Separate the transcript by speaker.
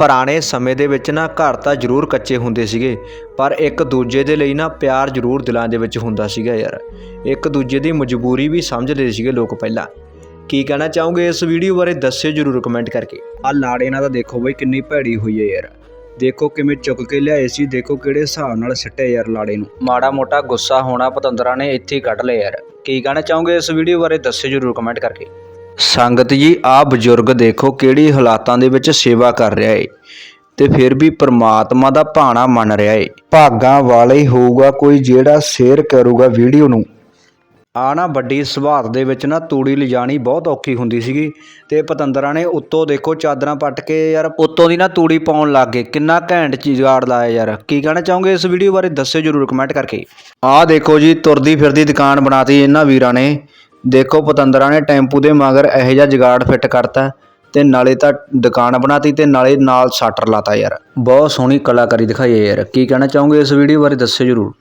Speaker 1: ਪੁਰਾਣੇ ਸਮੇਂ ਦੇ ਵਿੱਚ ਨਾ ਘਰ ਤਾਂ ਜ਼ਰੂਰ ਕੱਚੇ ਹੁੰਦੇ ਸੀਗੇ ਪਰ ਇੱਕ ਦੂਜੇ ਦੇ ਲਈ ਨਾ ਪਿਆਰ ਜ਼ਰੂਰ ਦਿਲਾਂ ਦੇ ਵਿੱਚ ਹੁੰਦਾ ਸੀਗਾ ਯਾਰ। ਇੱਕ ਦੂਜੇ ਦੀ ਮਜਬੂਰੀ ਵੀ ਸਮਝਦੇ ਸੀਗੇ ਲੋਕ ਪਹਿਲਾਂ। ਕੀ ਕਹਿਣਾ ਚਾਹੋਗੇ ਇਸ ਵੀਡੀਓ ਬਾਰੇ ਦੱਸਿਓ ਜ਼ਰੂਰ ਕਮੈਂਟ ਕਰਕੇ। ਆ ਲਾੜੇ ਨਾਲ ਤਾਂ ਦੇਖੋ ਬਈ ਕਿੰਨੀ ਭੈੜੀ ਹੋਈ ਹੈ ਯਾਰ। ਦੇਖੋ ਕਿਵੇਂ ਚੁੱਕ ਕੇ ਲਿਆਏ ਸੀ ਦੇਖੋ ਕਿਹੜੇ ਹਿਸਾਬ ਨਾਲ ਸਿੱਟੇ ਯਾਰ ਲਾੜੇ ਨੂੰ। ਮਾੜਾ ਮੋਟਾ ਗੁੱਸਾ ਹੋਣਾ ਪਤੰਦਰਾਂ ਨੇ ਇੱਥੇ ਹੀ ਕੱਢ ਲਿਆ ਯਾਰ। ਕੀ ਕਹਿਣਾ ਚਾਹੋਗੇ ਇਸ ਵੀਡੀਓ ਬਾਰੇ ਦੱਸਿਓ ਜ਼ਰੂਰ ਕਮੈਂਟ ਕਰਕੇ। ਸੰਗਤ ਜੀ ਆ ਬਜ਼ੁਰਗ ਦੇਖੋ ਕਿਹੜੀ ਹਾਲਾਤਾਂ ਦੇ ਵਿੱਚ ਸੇਵਾ ਕਰ ਰਿਹਾ ਏ ਤੇ ਫਿਰ ਵੀ ਪ੍ਰਮਾਤਮਾ ਦਾ ਭਾਣਾ ਮੰਨ ਰਿਹਾ ਏ। ਭਾਗਾਂ ਵਾਲਾ ਹੀ ਹੋਊਗਾ, ਕੋਈ ਜਿਹੜਾ ਸ਼ੇਅਰ ਕਰੂਗਾ ਵੀਡੀਓ ਨੂੰ। ਆ ਨਾ ਵੱਡੀ ਸੁਭਾਤ ਦੇ ਵਿੱਚ ਨਾ ਤੂੜੀ ਲਿਜਾਣੀ ਬਹੁਤ ਔਖੀ ਹੁੰਦੀ ਸੀਗੀ ਤੇ ਪਤੰਦਰਾਂ ਨੇ ਉੱਤੋਂ ਦੇਖੋ ਚਾਦਰਾਂ ਪੱਟ ਕੇ ਯਾਰ ਉੱਤੋਂ ਦੀ ਨਾ ਤੂੜੀ ਪਾਉਣ ਲੱਗ ਗਏ। ਕਿੰਨਾ ਘੈਂਟ ਚੀਜ਼ਾੜ ਲਾਇਆ ਯਾਰ। ਕੀ ਕਹਿਣਾ ਚਾਹੋਗੇ ਇਸ ਵੀਡੀਓ ਬਾਰੇ? ਦੱਸਿਓ ਜਰੂਰ ਕਮੈਂਟ ਕਰਕੇ। ਆਹ ਦੇਖੋ ਜੀ, ਤੁਰਦੀ ਫਿਰਦੀ ਦੁਕਾਨ ਬਣਾਤੀ ਇਹਨਾਂ ਵੀਰਾਂ ਨੇ। ਦੇਖੋ ਪਤੰਦਰਾਂ ਨੇ ਟੈਂਪੂ ਦੇ ਮਗਰ ਇਹੋ ਜਿਹਾ ਜਗਾੜ ਫਿੱਟ ਕਰਤਾ ਤੇ ਨਾਲੇ ਤਾਂ ਦੁਕਾਨ ਬਣਾਤੀ ਤੇ ਨਾਲੇ ਨਾਲ ਸ਼ਟਰ ਲਾਤਾ ਯਾਰ। ਬਹੁਤ ਸੋਹਣੀ ਕਲਾਕਾਰੀ ਦਿਖਾਈ ਹੈ ਯਾਰ। ਕੀ ਕਹਿਣਾ ਚਾਹੋਗੇ ਇਸ ਵੀਡੀਓ ਬਾਰੇ ਦੱਸਿਓ ਜਰੂਰ।